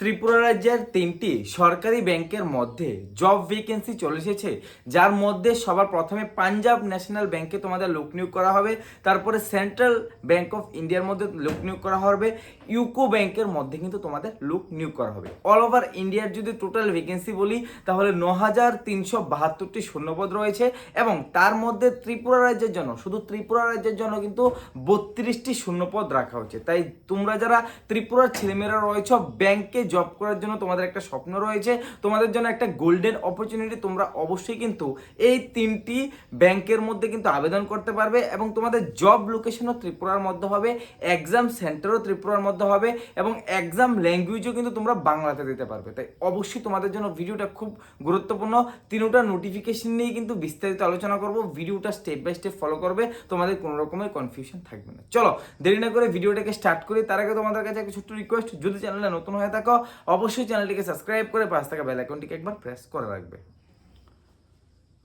ত্রিপুরা রাজ্যের তিনটি সরকারি ব্যাংকের মধ্যে জব ভ্যাকেন্সি চলে এসেছে। যার মধ্যে সবার প্রথমে পাঞ্জাব ন্যাশনাল ব্যাংকে তোমাদের লোক নিয়োগ করা হবে। তারপরে সেন্ট্রাল ব্যাংক অফ ইন্ডিয়ার মধ্যে লোক নিয়োগ করা হবে। ইউকো ব্যাংকের মধ্যে কিন্তু তোমাদের লোক নিয়োগ করা হবে। অল ওভার ইন্ডিয়ার যদি টোটাল ভ্যাকেন্সি বলি, তাহলে ন হাজার তিনশো বাহাত্তরটি শূন্যপদ রয়েছে এবং তার মধ্যে ত্রিপুরা রাজ্যের জন্য, শুধু ত্রিপুরা রাজ্যের জন্য কিন্তু বত্রিশটি শূন্যপদ রাখা হয়েছে। তাই তোমরা যারা ত্রিপুরার ছেলেমেয়েরা রয়েছে, ব্যাংকে জব করার জন্য তোমাদের একটা স্বপ্ন রয়েছে। তোমাদের জন্য একটা গোল্ডেন অপরচুনিটি তোমরা অবশ্যই কিন্তু এই তিনটি ব্যাংকের মধ্যে কিন্তু আবেদন করতে পারবে এবং তোমাদের জব লোকেশনও ত্রিপুরার মধ্যে হবে এক্সাম সেন্টারও ত্রিপুরার মধ্যে হবে এবং এক্সাম ল্যাঙ্গুয়েজও কিন্তু তোমরা বাংলাতে দিতে পারবে। তাই অবশ্যই তোমাদের জন্য ভিডিওটা খুব গুরুত্বপূর্ণ। তিনটা নোটিফিকেশন নিয়ে কিন্তু বিস্তারিত আলোচনা করব। ভিডিওটা স্টেপ বাই স্টেপ ফলো করবে। তোমাদের কোনো রকমের কনফিউশন থাকবে না। চলো, দেরি না করে ভিডিওটাকে স্টার্ট করি। তার আগে তোমাদের কাছে একটা ছোট্ট রিকোয়েস্ট যদি চ্যানেলে নতুন হয়ে থাকো, অবশ্যই চ্যানেলটিকে সাবস্ক্রাইব করে পাশ টাকা বেল আইকনটিকে একবার প্রেস করে রাখবে।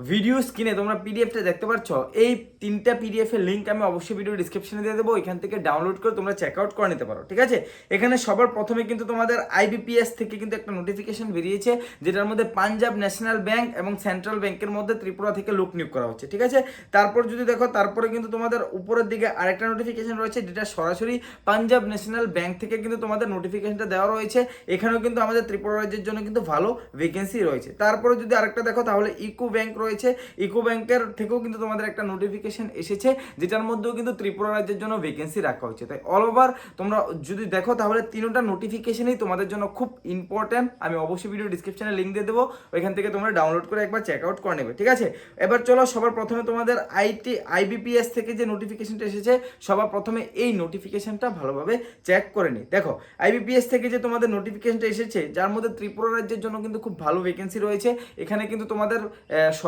ভিডিও স্ক্রিনে তোমরা পিডিএফটা দেখতে পাচ্ছ এই তিনটা পিডিএফ এর লিঙ্ক আমি অবশ্যই ভিডিও ডিসক্রিপশনে দিয়ে দেবো। এখান থেকে ডাউনলোড করে তোমরা চেক আউট করে নিতে পারো, ঠিক আছে? এখানে সবার প্রথমে কিন্তু তোমাদের আইবিপিএস থেকে কিন্তু একটা নোটিফিকেশন বেরিয়েছে, যেটার মধ্যে পাঞ্জাব ন্যাশনাল ব্যাংক এবং সেন্ট্রাল ব্যাংকের মধ্যে ত্রিপুরা থেকে লোক নিয়োগ করা হচ্ছে, ঠিক আছে? তারপর যদি দেখো, তারপরে কিন্তু তোমাদের উপরের দিকে আরেকটা নোটিফিকেশন রয়েছে, যেটা সরাসরি পাঞ্জাব ন্যাশনাল ব্যাংক থেকে কিন্তু তোমাদের নোটিফিকেশনটা দেওয়া রয়েছে। এখানেও কিন্তু আমাদের ত্রিপুরা রাজ্যের জন্য কিন্তু ভালো ভ্যাকেন্সি রয়েছে। তারপরে যদি আরেকটা দেখো, তাহলে ইকো ব্যাংক রয়েছে ইকো ব্যাংকের থেকেও কিন্তু তোমাদের একটা নোটিফিকেশন এসেছে, যেটার মধ্যেও কিন্তু ত্রিপুরা রাজ্যের জন্য ভ্যাকেন্সি রাখা হয়েছে। তাই অল ওভার তোমরা যদি দেখো তাহলে তিনটা নোটিফিকেশনই তোমাদের জন্য খুব ইম্পর্ট্যান্ট আমি অবশ্যই ভিডিও ডিসক্রিপশনে লিঙ্ক দিয়ে দেবো, ওইখান থেকে তোমরা ডাউনলোড করে একবার চেক আউট করে নেবে, ঠিক আছে? এবার চলো সবার প্রথমে তোমাদের আইটি আইবিপিএস থেকে যে নোটিফিকেশনটা এসেছে, সবার প্রথমে এই নোটিফিকেশনটা ভালোভাবে চেক করে নিই। দেখো আইবিপিএস থেকে যে তোমাদের নোটিফিকেশনটা এসেছে, যার মধ্যে ত্রিপুরা রাজ্যের জন্য কিন্তু খুব ভালো ভ্যাকেন্সি রয়েছে, এখানে কিন্তু তোমাদের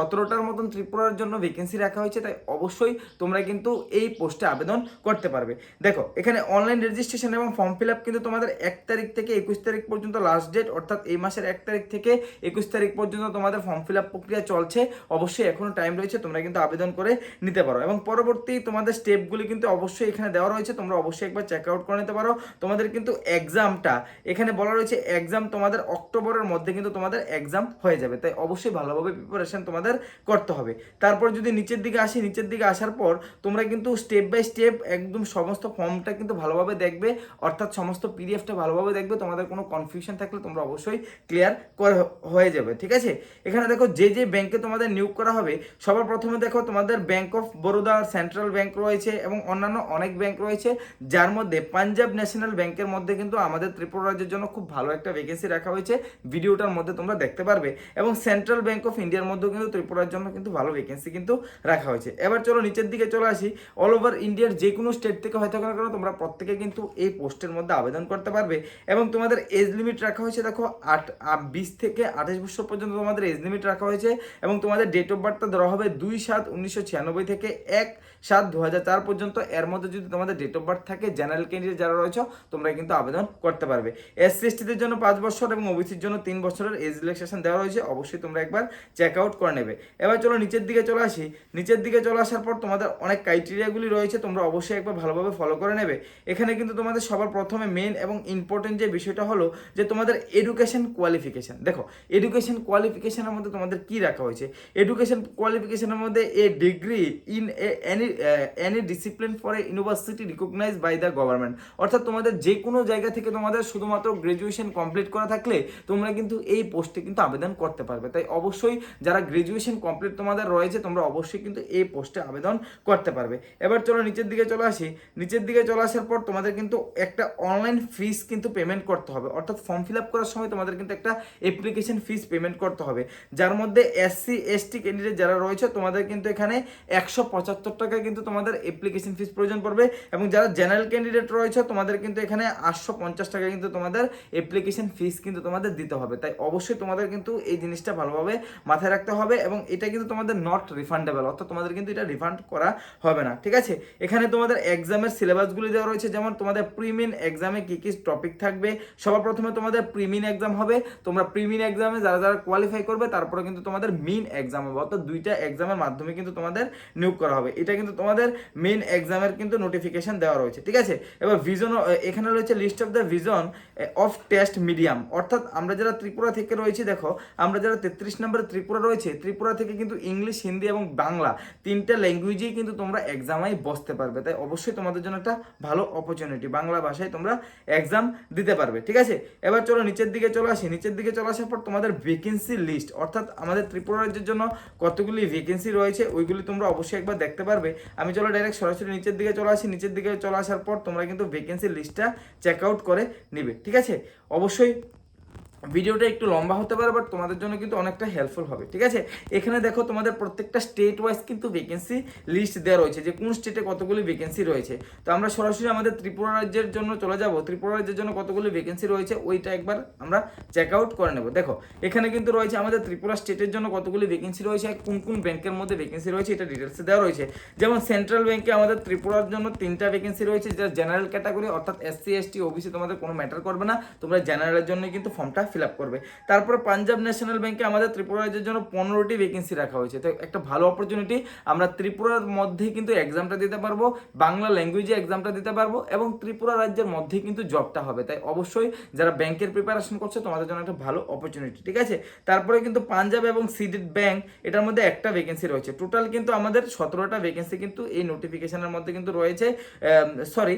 সতেরোটার মতন ত্রিপুরার জন্য ভ্যাকেন্সি রাখা হয়েছে, তাই অবশ্যই তোমরা কিন্তু এই পোস্টে আবেদন করতে পারবে। দেখো, এখানে অনলাইন রেজিস্ট্রেশন এবং ফর্ম ফিল আপ কিন্তু তোমাদের এক তারিখ থেকে একুশ তারিখ পর্যন্ত লাস্ট ডেট অর্থাৎ এই মাসের এক তারিখ থেকে একুশ তারিখ পর্যন্ত তোমাদের ফর্ম ফিল আপ প্রক্রিয়া চলছে। অবশ্যই এখনও টাইম রয়েছে, তোমরা কিন্তু আবেদন করে নিতে পারো। এবং পরবর্তী তোমাদের স্টেপগুলি কিন্তু অবশ্যই এখানে দেওয়া রয়েছে, তোমরা অবশ্যই একবার চেক আউট করে নিতে পারো। তোমাদের কিন্তু এক্সামটা এখানে বলা রয়েছে এক্সাম তোমাদের অক্টোবরের মধ্যে কিন্তু তোমাদের এক্সাম হয়ে যাবে, তাই অবশ্যই ভালোভাবে প্রিপারেশন তোমাদের করতে হবে। তারপর যদি নিচের দিকে আসি, নিচের দিকে আসার পর তোমরা কিন্তু স্টেপ বাই স্টেপ একদম সমস্ত ফর্মটা কিন্তু ভালোভাবে দেখবে, অর্থাৎ সমস্ত পিডিএফটা ভালোভাবে দেখবে, তোমাদের কোনো কনফিউশন থাকলে তোমরা অবশ্যই ক্লিয়ার করে হয়ে যাবে, ঠিক আছে? এখানে দেখো যে যে ব্যাংকে তোমাদের নিয়োগ করা হবে, সবার প্রথমে দেখো তোমাদের bank of Baroda central bank রয়েছে এবং অন্যান্য অনেক ব্যাংক রয়েছে, যার মধ্যে পাঞ্জাব ন্যাশনাল ব্যাংকের মধ্যে কিন্তু আমাদের ত্রিপুরা রাজ্যের জন্য খুব ভালো একটা ভ্যাকেন্সি রাখা হয়েছে ভিডিওটার মধ্যে তোমরা দেখতে পারবে এবং সেন্ট্রাল ব্যাংক অফ ইন্ডিয়ার মধ্যেও কিন্তু ত্রিপুরার জন্য কিন্তু ভালো ভ্যাকেন্সি কিন্তু রাখা হয়েছে। এবার চলো নিচের দিকে চলে আসি। অল ওভার ইন্ডিয়ার যে কোনো স্টেট থেকে হয়তো না কেন তোমরা প্রত্যেকে কিন্তু এই পোস্টের মধ্যে আবেদন করতে পারবে এবং তোমাদের এজ লিমিট রাখা হয়েছে দেখো আট বিশ থেকে আঠাশ বছর পর্যন্ত তোমাদের এজ লিমিট রাখা হয়েছে এবং তোমাদের ডেট অফ বার্থটা ধরা হবে দুই সাত উনিশশো ছিয়ানব্বই থেকে এক সাত দু চার পর্যন্ত। এর মধ্যে যদি তোমাদের ডেট অফ বার্থ থাকে জেনারেল ক্যান্ডিডেট যারা রয়েছে তোমরা কিন্তু আবেদন করতে পারবে। এস সি জন্য পাঁচ বছর এবং ওবিসির জন্য তিন বছরের এজ রিল্যাক্সেশন দেওয়া রয়েছে। অবশ্যই তোমরা একবার চেক আউট করে নেবে। এবার চলো নিচের দিকে চলে আসি। নিচের দিকে চলে আসার পর তোমাদের অনেক ক্রাইটেরিয়াগুলি রয়েছে, তোমরা অবশ্যই একবার ভালোভাবে ফলো করে নেবে। এখানে কিন্তু তোমাদের সবার প্রথমে মেন এবং ইম্পর্টেন্ট যে বিষয়টা হলো যে তোমাদের এডুকেশন কোয়ালিফিকেশন দেখো এডুকেশন কোয়ালিফিকেশনের মধ্যে তোমাদের কি রাখা হয়েছে? এডুকেশন কোয়ালিফিকেশনের মধ্যে a degree in any any discipline for a university recognise by the government অর্থাৎ তোমাদের যে কোনো জায়গা থেকে তোমাদের শুধুমাত্র গ্রাজুয়েশন কমপ্লিট করা থাকলে তোমরা কিন্তু এই পোস্টে কিন্তু আবেদন করতে পারবে। তাই অবশ্যই যারা গ্রাজুয়েশন কমপ্লিট তোমাদের রয়েছে, তোমরা অবশ্যই কিন্তু এই পোস্টে আবেদন করতে পারবে। এবার চলো নিচের দিকে চলে আসি। নিচের দিকে চলে আসার পর তোমাদের কিন্তু একটা অনলাইন ফিস কিন্তু পেমেন্ট করতে হবে। অর্থাৎ ফর্ম ফিল আপ করার সময় তোমাদের কিন্তু একটা অ্যাপ্লিকেশন ফিস পেমেন্ট করতে হবে। যার মধ্যে এসসি এসটি ক্যান্ডিডেট যারা রয়েছে, তোমাদের কিন্তু এখানে একশো পঁচাত্তর টাকা কিন্তু তোমাদের অ্যাপ্লিকেশন ফিস প্রয়োজন পড়বে এবং যারা জেনারেল ক্যান্ডিডেট রয়েছে, তোমাদের কিন্তু এখানে আটশো পঞ্চাশ টাকা কিন্তু তোমাদের অ্যাপ্লিকেশন ফিস কিন্তু তোমাদের দিতে হবে। তাই অবশ্যই তোমাদের কিন্তু এই জিনিসটা ভালোভাবে মাথায় রাখতে হবে এবং এবং এটা কিন্তু তোমাদের নট রিফান্ডেবল অর্থাৎ তোমাদের কিন্তু এটা রিফান্ড করা হবে না। ঠিক আছে? এখানে তোমাদের এক্সামের সিলেবাসগুলি দেওয়া রয়েছে, যেমন তোমাদের প্রিমিন এক্সামে কি কি টপিক থাকবে, সবার প্রথমে তোমাদের প্রিমিন এক্সাম হবে, তোমরা প্রিমিন এক্সামে যারা যারা কোয়ালিফাই করবে, তারপরে কিন্তু তোমাদের মেইন এক্সাম হবে, অর্থাৎ দুইটা এক্সামের মাধ্যমে কিন্তু তোমাদের নিয়োগ করা হবে। এটা কিন্তু তোমাদের মেন এক্সামের কিন্তু নোটিফিকেশন দেওয়া রয়েছে। ঠিক আছে? এবার ভিজন এখানে রয়েছে list of the vision of test medium অর্থাৎ আমরা যারা ত্রিপুরা থেকে রয়েছি, দেখো, আমরা যারা তেত্রিশ নম্বরে ত্রিপুরা রয়েছে, ত্রিপুরা থেকে কিন্তু ইংলিশ হিন্দি এবং বাংলা তিনটা ল্যাঙ্গুয়েজেই কিন্তু তোমরা এক্সামাই বসতে পারবে। তাই অবশ্যই তোমাদের জন্য একটা ভালো অপরচুনিটি বাংলা ভাষায় তোমরা এক্সাম দিতে পারবে, ঠিক আছে? এবার চলো নিচের দিকে চলে আসি। নিচের দিকে চলে আসার পর তোমাদের ভ্যাকেন্সি লিস্ট অর্থাৎ আমাদের ত্রিপুরা রাজ্যের জন্য কতগুলি ভ্যাকেন্সি রয়েছে, ওইগুলি তোমরা অবশ্যই একবার দেখতে পারবে। আমি চলো ডাইরেক্ট সরাসরি নিচের দিকে চলে আসি। নিচের দিকে চলে আসার পর তোমরা কিন্তু ভ্যাকেন্সি লিস্টটা চেক আউট করে নিবে, ঠিক আছে? অবশ্যই ভিডিওটা একটু লম্বা হতে পারে বাট তোমাদের জন্য কিন্তু অনেকটা হেল্পফুল হবে, ঠিক আছে? এখানে দেখো তোমাদের প্রত্যেকটা স্টেট ওয়াইজ কিন্তু ভ্যাকেন্সি লিস্ট দেওয়া রয়েছে, যে কোন স্টেটে কতগুলি ভ্যাকেন্সি রয়েছে। তো আমরা সরাসরি আমাদের ত্রিপুরা রাজ্যের জন্য চলে যাব, ত্রিপুরা রাজ্যের জন্য কতগুলি ভ্যাকেন্সি রয়েছে, ওইটা একবার আমরা চেক আউট করে নেব। দেখো, এখানে কিন্তু রয়েছে আমাদের ত্রিপুরা স্টেটের জন্য কতগুলি ভ্যাকেন্সি রয়েছে কোন কোন ব্যাংকের মধ্যে ভ্যাকেন্সি রয়েছে, এটা ডিটেলসে দেওয়া রয়েছে। যেমন সেন্ট্রাল ব্যাংকে আমাদের ত্রিপুরার জন্য তিনটা ভ্যাকেন্সি রয়েছে যা জেনারেল ক্যাটাগরি অর্থাৎ এসসি এসটি ওবিসি তোমাদের কোনো ম্যাটার করবে না, তোমরা জেনারেলের জন্য কিন্তু ফর্মটা ফিল আপ করবে। তারপরে পাঞ্জাব ন্যাশনাল ব্যাংকে আমাদের ত্রিপুরা রাজ্যের জন্য পনেরোটি ভ্যাকেন্সি রাখা হয়েছে। তো একটা ভালো অপরচুনিটি আমরা ত্রিপুরার মধ্যেই কিন্তু এক্সামটা দিতে পারব, বাংলা ল্যাঙ্গুয়েজে এক্সামটা দিতে পারব এবং ত্রিপুরা রাজ্যের মধ্যেই কিন্তু জবটা হবে। তাই অবশ্যই যারা ব্যাংকের প্রিপারেশন করছে, তোমাদের জন্য একটা ভালো অপরচুনিটি ঠিক আছে? তারপরে কিন্তু পাঞ্জাব এবং সিডিড ব্যাংক, এটার মধ্যে একটা ভ্যাকেন্সি রয়েছে। টোটাল কিন্তু আমাদের সতেরোটা ভ্যাকেন্সি কিন্তু এই নোটিফিকেশনের মধ্যে কিন্তু রয়েছে। সরি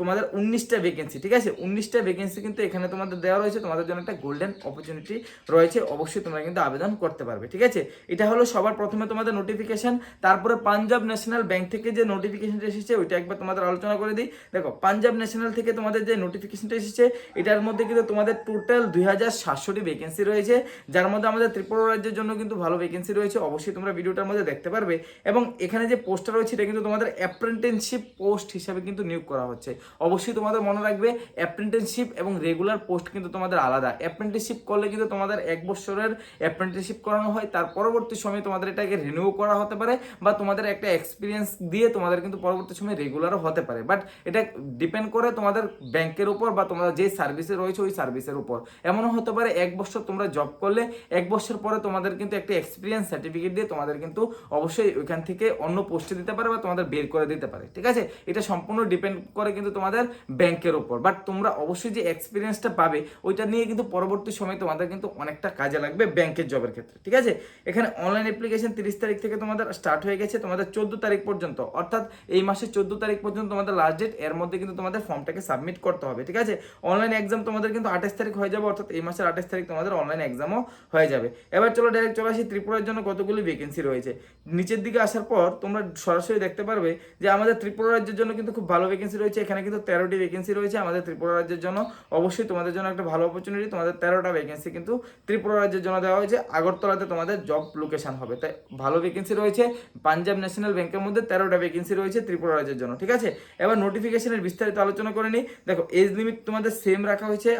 তোমাদের উনিশটা ভ্যাকেন্সি ঠিক আছে? উনিশটা ভ্যাকেন্সি কিন্তু এখানে তোমাদের দেওয়া রয়েছে তোমাদের জন্য একটা গোল্ডেন অপরচুনিটি রয়েছে, অবশ্যই তোমরা কিন্তু আবেদন করতে পারবে, ঠিক আছে? এটা হলো সবার প্রথমে তোমাদের নোটিফিকেশন তারপরে পাঞ্জাব ন্যাশনাল ব্যাংক থেকে যে নোটিফিকেশনটা এসেছে, ওইটা একবার তোমাদের আলোচনা করে দিই। দেখো, পাঞ্জাব ন্যাশনাল থেকে তোমাদের যে নোটিফিকেশনটা এসেছে, এটার মধ্যে কিন্তু তোমাদের টোটাল দুই হাজার সাতশোটি ভ্যাকেন্সি রয়েছে, যার মধ্যে আমাদের ত্রিপুরা রাজ্যের জন্য কিন্তু ভালো ভ্যাকেন্সি রয়েছে, অবশ্যই তোমরা ভিডিওটার মধ্যে দেখতে পারবে। এবং এখানে যে পোস্টটা রয়েছে, এটা কিন্তু তোমাদের অ্যাপ্রেন্টেনশিপ পোস্ট হিসাবে কিন্তু নিয়োগ করা হচ্ছে। অবশ্যই তোমাদের মনে রাখবে অ্যাপ্রেন্টেনশিপ এবং রেগুলার পোস্ট কিন্তু তোমাদের আলাদা। অ্যাপ্রেন্টিসশিপ করলে কিন্তু তোমাদের এক বছরের অ্যাপ্রেন্টিসশিপ করানো হয়, তার পরবর্তী সময়ে তোমাদের এটাকে রিনিউ করা হতে পারে বা তোমাদের একটা এক্সপিরিয়েন্স দিয়ে তোমাদের কিন্তু পরবর্তী সময়ে রেগুলারও হতে পারে। বাট এটা ডিপেন্ড করে তোমাদের ব্যাংকের উপর বা তোমরা যে সার্ভিসে রয়েছে, ওই সার্ভিসের উপর। এমনও হতে পারে এক বছর তোমরা জব করলে, এক বছর পরে তোমাদের কিন্তু একটা এক্সপিরিয়েন্স সার্টিফিকেট দিয়ে তোমাদের কিন্তু অবশ্যই ওইখান থেকে অন্য পোস্টে দিতে পারে বা তোমাদের বের করে দিতে পারে। ঠিক আছে? এটা সম্পূর্ণ ডিপেন্ড করে কিন্তু তোমাদের ব্যাংকের উপর। বাট তোমরা অবশ্যই যে এক্সপিরিয়েন্সটা পাবে ওইটা নিয়ে কিন্তু পরবর্তী সময় তোমাদের কিন্তু অনেকটা কাজে লাগবে ব্যাংকের জবের ক্ষেত্রে, ঠিক আছে? এখানে অনলাইন অ্যাপ্লিকেশন তিরিশ তারিখ থেকে তোমাদের স্টার্ট হয়ে গেছে, তোমাদের চোদ্দ তারিখ পর্যন্ত। অর্থাৎ এই মাসের চোদ্দ তারিখ পর্যন্ত তোমাদের লাস্ট ডেট এর মধ্যে কিন্তু তোমাদের ফর্মটাকে সাবমিট করতে হবে, ঠিক আছে? অনলাইন এক্সাম তোমাদের কিন্তু আঠাশ তারিখ হয়ে যাবে, অর্থাৎ এই মাসের আঠাশ তারিখ তোমাদের অনলাইন এক্সামও হয়ে যাবে। এবার চলো ডাইরেক্ট চলে আসি ত্রিপুরার জন্য কতগুলি ভ্যাকেন্সি রয়েছে। নিচের দিকে আসার পর তোমরা সরাসরি দেখতে পারবে যে আমাদের ত্রিপুরা রাজ্যের জন্য কিন্তু খুব ভালো ভ্যাকেন্সি রয়েছে, এখানে কিন্তু তেরোটি ভ্যাকেন্সি রয়েছে আমাদের ত্রিপুরা রাজ্যের জন্য। অবশ্যই তোমাদের জন্য একটা ভালো অপরচুনিটি তোমাদের তেরোটা ভ্যাকেন্সি কিন্তু ত্রিপুরা রাজ্যের জন্য দেওয়া হয়েছে। আগরতলাতে তোমাদের জব লোকেশান হবে। তাই ভালো ভ্যাকেন্সি রয়েছে। পাঞ্জাব ন্যাশনাল ব্যাংকের মধ্যে তেরোটা ভ্যাকেন্সি রয়েছে ত্রিপুরা রাজ্যের জন্য, ঠিক আছে? এবার নোটিফিকেশনের বিস্তারিত আলোচনা করে নিই। দেখো এজ লিমিট তোমাদের সেম রাখা হয়েছে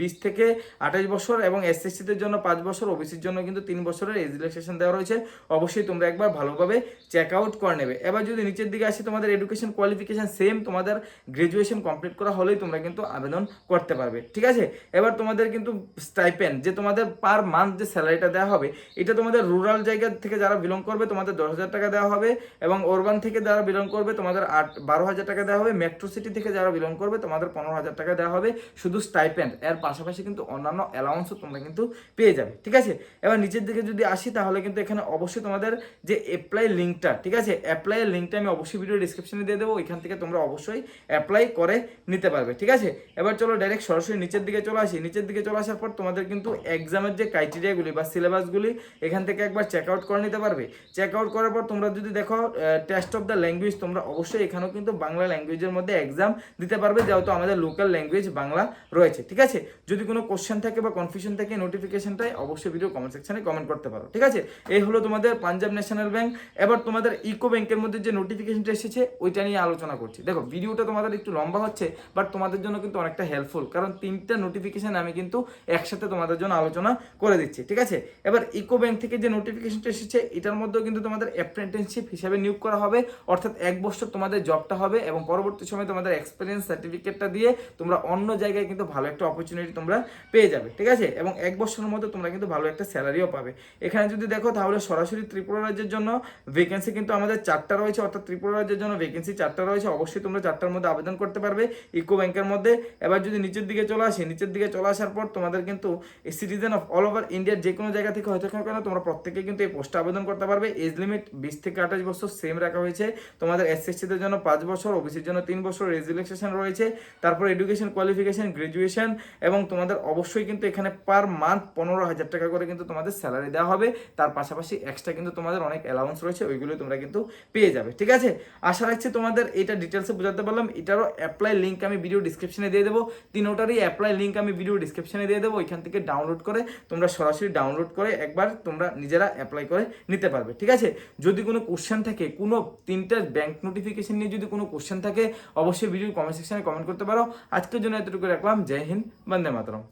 বিশ থেকে আঠাশ বছর এবং এসএসসিদের জন্য পাঁচ বছর ওবিসির জন্য কিন্তু তিন বছরের এজ রিল্যাক্সেশন দেওয়া রয়েছে। অবশ্যই তোমরা একবার ভালোভাবে চেক আউট করে নেবে। এবার যদি নিচের দিকে আসি, তোমাদের এডুকেশন কোয়ালিফিকেশন সেম তোমাদের গ্রাজুয়েশন কমপ্লিট করা হলেই তোমরা কিন্তু আবেদন করতে পারবে, ঠিক আছে? এবার তোমাদের কিন্তু স্টাইপেন্ড যে তোমাদের পার মান্থ যে স্যালারিটা দেওয়া হবে, এটা তোমাদের রুরাল জায়গা থেকে যারা বিলং করবে, তোমাদের দশ হাজার টাকা দেওয়া হবে এবং অরবান থেকে যারা বিলং করবে, তোমাদের আট, বারো হাজার টাকা দেওয়া হবে। মেট্রো সিটি থেকে যারা বিলং করবে, তোমাদের পনেরো হাজার টাকা দেওয়া হবে শুধু স্টাইপেন্ড এর পাশাপাশি কিন্তু অন্যান্য অ্যালাউন্সও তোমরা কিন্তু পেয়ে যাবে, ঠিক আছে? এবার নিচের দিকে যদি আসি, তাহলে কিন্তু এখানে অবশ্যই তোমাদের যে অ্যাপ্লাই লিঙ্কটা ঠিক আছে? অ্যাপ্লাইয়ের লিঙ্কটা আমি অবশ্যই ভিডিও ডিসক্রিপশনে দিয়ে দেবো, ওইখান থেকে তোমরা অবশ্যই অ্যাপ্লাই করে নিতে পারবে, ঠিক আছে? এবার চলো ডাইরেক্ট সরাসরি নিচের দিকে চলে আসি, নিচের দিকে চলে আসার পর তোমাদের কিন্তু এক্সামের যে ক্রাইটেরিয়াগুলি বা সিলেবাসগুলি এখান থেকে একবার চেক আউট করে নিতে পারবে। চেক আউট করার পর তোমরা যদি দেখো টেস্ট অফ দ্য ল্যাঙ্গুয়েজ তোমরা অবশ্যই এখানেও কিন্তু বাংলা ল্যাঙ্গুয়েজের মধ্যে এক্সাম দিতে পারবে, যেহেতু আমাদের লোকাল ল্যাঙ্গুয়েজ বাংলা রয়েছে, ঠিক আছে? যদি কোনো কোশ্চেন থাকে বা কনফিউশন থাকে নোটিফিকেশনটাই অবশ্যই ভিডিও কমেন্ট সেকশনে কমেন্ট করতে পারো, ঠিক আছে? এই হলো তোমাদের পাঞ্জাব ন্যাশনাল ব্যাংক এবার তোমাদের ইকো ব্যাংকের মধ্যে যে নোটিফিকেশনটা এসেছে, ওইটা নিয়ে আলোচনা করছি। দেখো ভিডিওটা তোমাদের একটু লম্বা হচ্ছে বাট তোমাদের জন্য কিন্তু অনেকটা হেল্পফুল কারণ তিনটা নোটিফিকেশন আমি কিন্তু একসাথে তোমাদের জন্য আলোচনা করে দিচ্ছি, ঠিক আছে? এবার ইকো ব্যাংক থেকে যে নোটিফিকেশনটা এসেছে, এটার মধ্যেও কিন্তু তোমাদের অ্যাপ্রেন্টিসশিপ হিসাবে নিয়োগ করা হবে, অর্থাৎ এক বছর তোমাদের জবটা হবে এবং পরবর্তী সময় তোমাদের এক্সপিরিয়েন্স সার্টিফিকেটটা দিয়ে তোমরা অন্য জায়গায় কিন্তু ভালো একটা অপরচুনিটি তোমরা পেয়ে যাবে, ঠিক আছে? এবং এক বছরের মধ্যে তোমরা কিন্তু ভালো একটা স্যালারিও পাবে। এখানে যদি দেখো, তাহলে সরাসরি ত্রিপুরা রাজ্যের জন্য ভ্যাকেন্সি কিন্তু আমাদের চারটা রয়েছে, অর্থাৎ ত্রিপুরা রাজ্যের জন্য ভ্যাকেন্সি চারটা রয়েছে, অবশ্যই তোমরা চারটার মধ্যে আবেদন করতে পারবে ইকো ব্যাংকের মধ্যে। এবার যদি নিচের দিকে চলে আসি নিচের দিকে চলে আসার পর তোমাদের কিন্তু এই সিটিজেন অফ অল ওভার ইন্ডিয়ার যে কোনো জায়গা থেকে হয়তো কেন তোমরা প্রত্যেকে কিন্তু এই পোস্টে আবেদন করতে পারবে। এজ লিমিট বিশ থেকে আঠাশ বছর সেম রাখা হয়েছে। তোমাদের এসএসসিদের জন্য পাঁচ বছর ওবিসির জন্য তিন বছর রিল্যাক্সেশন রয়েছে। তারপর এডুকেশন কোয়ালিফিকেশন গ্রাজুয়েশন এবং তোমাদের অবশ্যই কিন্তু এখানে পার মান্থ পনেরো হাজার টাকা করে কিন্তু তোমাদের স্যালারি দেওয়া হবে। তার পাশাপাশি এক্সট্রা কিন্তু তোমাদের অনেক অ্যালাউন্স রয়েছে, ওইগুলো তোমরা কিন্তু পেয়ে যাবে, ঠিক আছে? আশা রাখছি তোমাদের এটা ডিটেলসে বোঝাতে পারলাম। এটারও অ্যাপ্লাই লিঙ্ক আমি ভিডিও ডিসক্রিপশনে দিয়ে দেবো। তিনোটারই অ্যাপ্লাই লিঙ্ক আমি ভিডিও ডিসক্রিপশনে দিয়ে দেবো, ওইখান থেকে ডাউনলোড করে তোমরা সরাসরি ডাউনলোড করে একবার তোমরা নিজেরা অ্যাপ্লাই করে নিতে পারবে, ঠিক আছে? যদি কোনো কোশ্চেন থাকে, কোনো তিনটা ব্যাংক নোটিফিকেশন নিয়ে যদি কোনো কোশ্চেন থাকে, অবশ্যই ভিডিও কমেন্ট সেকশানে কমেন্ট করতে পারো। আজকের জন্য এতটুকু রাখলাম, জয় হিন্দ, বন্দে মাতরম।